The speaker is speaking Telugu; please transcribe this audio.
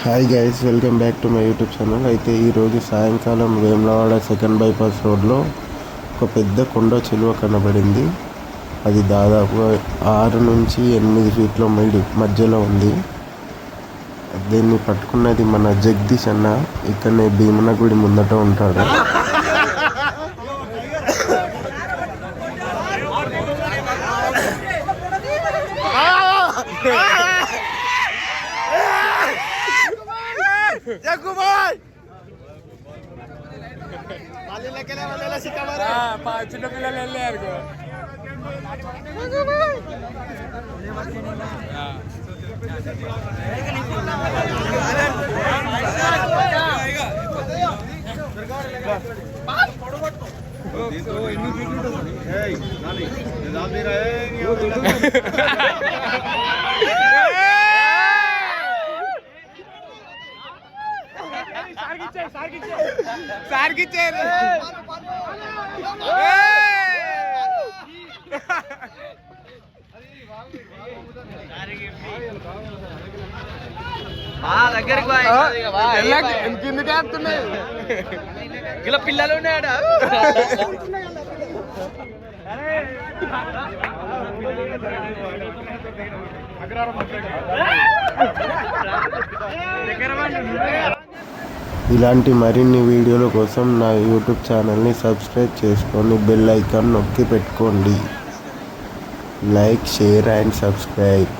Hi guys welcome back to my YouTube channel అయితే ఈరోజు సాయంకాలం వేములవాడ సెకండ్ బైపాస్ రోడ్లో ఒక పెద్ద కొండ చిలువ కనబడింది. అది దాదాపుగా ఆరు నుంచి ఎనిమిది ఫీట్ల మైడి మధ్యలో ఉంది. దీన్ని పట్టుకున్నది మన జగదీష్ అన్న. ఇక్కడనే భీమన గుడి ముందట ఉంటాడు. చిన్న పిల్లలు వెళ్ళారు సార్కి ఇచ్చారు దగ్గరికి కిందకి వేస్తున్నాయి? ఇలా పిల్లలు ఉన్నాయా ఇలాంటి మరిన్ని వీడియోల కోసం నా యూట్యూబ్ ఛానల్ని సబ్స్క్రైబ్ చేసుకొని బెల్ ఐకాన్ నొక్కి పెట్టుకోండి. Like share and subscribe.